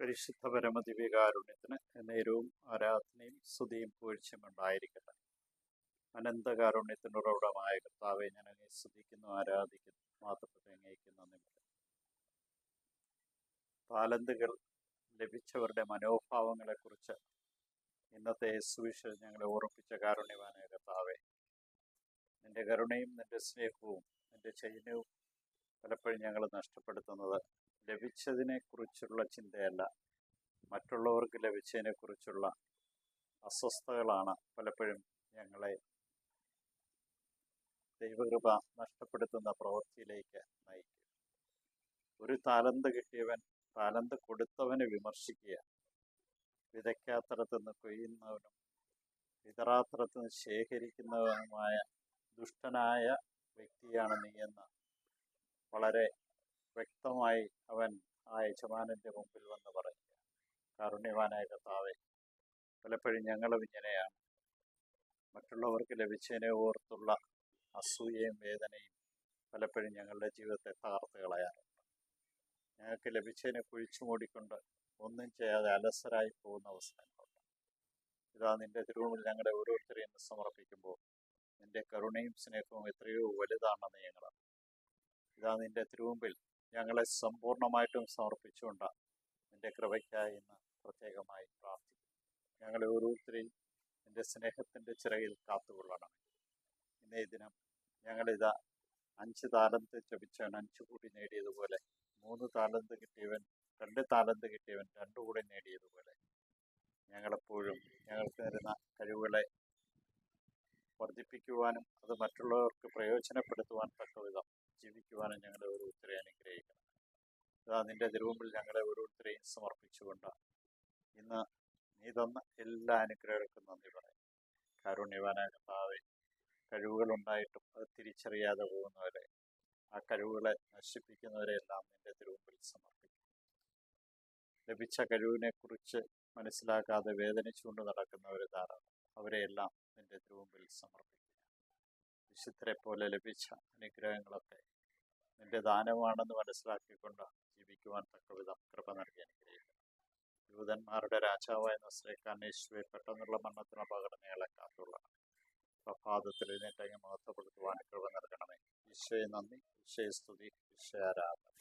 പരിശുദ്ധ പരമദിവ്യകാരുണ്യത്തിന് നേരവും ആരാധനയും സ്തുതിയും പൂഴ്ചയും ഉണ്ടായിരിക്കട്ടെ. അനന്തകാരുണ്യത്തിന്റെ ഉറവിടമായ കർത്താവെ ഞാൻ അങ്ങേ സ്തുതിക്കുന്നു ആരാധിക്കുന്നു. മാത്രപ്പെട്ട് അങ്ങേക്കുന്ന പറയുന്നു താലന്തുകൾ ലഭിച്ചവരുടെ മനോഭാവങ്ങളെക്കുറിച്ച് ഇന്നത്തെ സുവിശേഷം ഞങ്ങളെ ഓർപ്പിച്ച കാരുണ്യവാനായ കർത്താവെ നിന്റെ കരുണയും നിന്റെ സ്നേഹവും നിന്റെ ചൈന്യവും പലപ്പോഴും ഞങ്ങൾ നഷ്ടപ്പെടുത്തുന്നത് ലഭിച്ചതിനെ കുറിച്ചുള്ള ചിന്തയല്ല. മറ്റുള്ളവർക്ക് ലഭിച്ചതിനെ കുറിച്ചുള്ള അസ്വസ്ഥതകളാണ് പലപ്പോഴും ഞങ്ങളെ ദൈവകൃപ നഷ്ടപ്പെടുത്തുന്ന പ്രവൃത്തിയിലേക്ക് നയിക്കുക. ഒരു താലന്ത് കിട്ടിയവൻ താലന്ത് കൊടുത്തവനെ വിമർശിക്കുക. വിതയ്ക്കാത്തടത്തുനിന്ന് കൊയ്യുന്നവനും വിതറാത്തടത്തുനിന്ന് ശേഖരിക്കുന്നവനുമായ ദുഷ്ടനായ വ്യക്തിയാണ് നീ നീയെന്ന് വളരെ വ്യക്തമായി അവൻ ആ യജമാനന്റെ മുമ്പിൽ വന്ന് പറഞ്ഞു കാരുണ്യവാനായ കർത്താവെ പലപ്പോഴും ഞങ്ങളും ഇങ്ങനെയാണ് മറ്റുള്ളവർക്ക് ലഭിച്ചതിനെ ഓർത്തുള്ള അസൂയയും വേദനയും പലപ്പോഴും ഞങ്ങളുടെ ജീവിതത്തെ തകർത്ത് കളയാറുണ്ട്. ഞങ്ങൾക്ക് ലഭിച്ചതിനെ കുഴിച്ചു മൂടിക്കൊണ്ട് ഒന്നും ചെയ്യാതെ അലസരായി പോകുന്ന അവസരങ്ങളുണ്ട്. ഇതാ നിന്റെ തിരുവുമ്പിൽ ഞങ്ങളെ ഓരോരുത്തരെയും സമർപ്പിക്കുമ്പോൾ നിന്റെ കരുണയും സ്നേഹവും എത്രയോ വലുതാണെന്ന് ഞങ്ങൾ ഇതാ നിന്റെ തിരുവുമ്പിൽ ഞങ്ങളെ സമ്പൂർണമായിട്ടും സമർപ്പിച്ചുകൊണ്ട് എന്റെ കൃപയ്ക്കായി ഇന്ന് പ്രത്യേകമായി പ്രാർത്ഥിക്കുന്നു. ഞങ്ങളെ ഓരോരുത്തരെയും എന്റെ സ്നേഹത്തിന്റെ ചിറകിൽ കാത്തുകൊള്ളണം ഇന്നേ ദിനം ഞങ്ങളിതാ അഞ്ച് താലന്ത് ചവിച്ചവൻ അഞ്ചു കൂടി നേടിയതുപോലെ മൂന്ന് താലന്ത് കിട്ടിയവൻ രണ്ട് താലന്ത് കിട്ടിയവൻ രണ്ടു കൂടി നേടിയതുപോലെ ഞങ്ങളെപ്പോഴും ഞങ്ങൾക്ക് തരുന്ന കഴിവുകളെ വർദ്ധിപ്പിക്കുവാനും അത് മറ്റുള്ളവർക്ക് പ്രയോജനപ്പെടുത്തുവാൻ തക്കവിധം ജീവിക്കുവാനും ഞങ്ങളെ ഓരോരുത്തരെ അനുഗ്രഹിക്കണം. ഇതാ നിന്റെ തിരുവുമ്പിൽ ഞങ്ങളെ ഓരോരുത്തരെയും സമർപ്പിച്ചുകൊണ്ട് ഇന്ന് നീ തന്ന എല്ലാ അനുഗ്രഹങ്ങൾക്കും നന്ദി പറയും കാരുണ്യവാനായ കർത്താവെ കഴിവുകളുണ്ടായിട്ടും അത് തിരിച്ചറിയാതെ പോകുന്നവരെ ആ കഴിവുകളെ നശിപ്പിക്കുന്നവരെല്ലാം നിന്റെ തിരുവുമ്പിൽ സമർപ്പിക്കും. ലഭിച്ച കഴിവിനെ കുറിച്ച് മനസ്സിലാക്കാതെ വേദനിച്ചുകൊണ്ട് നടക്കുന്നവരെ ധാരാളം. അവരെയെല്ലാം നിന്റെ തിരുവുമ്പിൽ സമർപ്പിക്കുക വിശുദ്ധരെ പോലെ ലഭിച്ച അനുഗ്രഹങ്ങളൊക്കെ നിന്റെ ദാനമാണെന്ന് മനസ്സിലാക്കിക്കൊണ്ട് ജീവിക്കുവാൻ തക്ക വിധം കൃപ നൽകി അനുഗ്രഹിക്കണം യൂതന്മാരുടെ രാജാവായ നസ്രേക്കാനേശ്വരെ പെട്ടെന്നുള്ള മരണത്തിന് അപകടനകളെ കാത്തുള്ള പ്രഭാതത്തിൽ എഴുന്നേറ്റങ്ങ് മഹത്വപ്പെടുത്തുവാൻ കൃപ നൽകണമേ. ഈശോയെ നന്ദി. ഈശോയെ സ്തുതി. ഈശോയാരാധന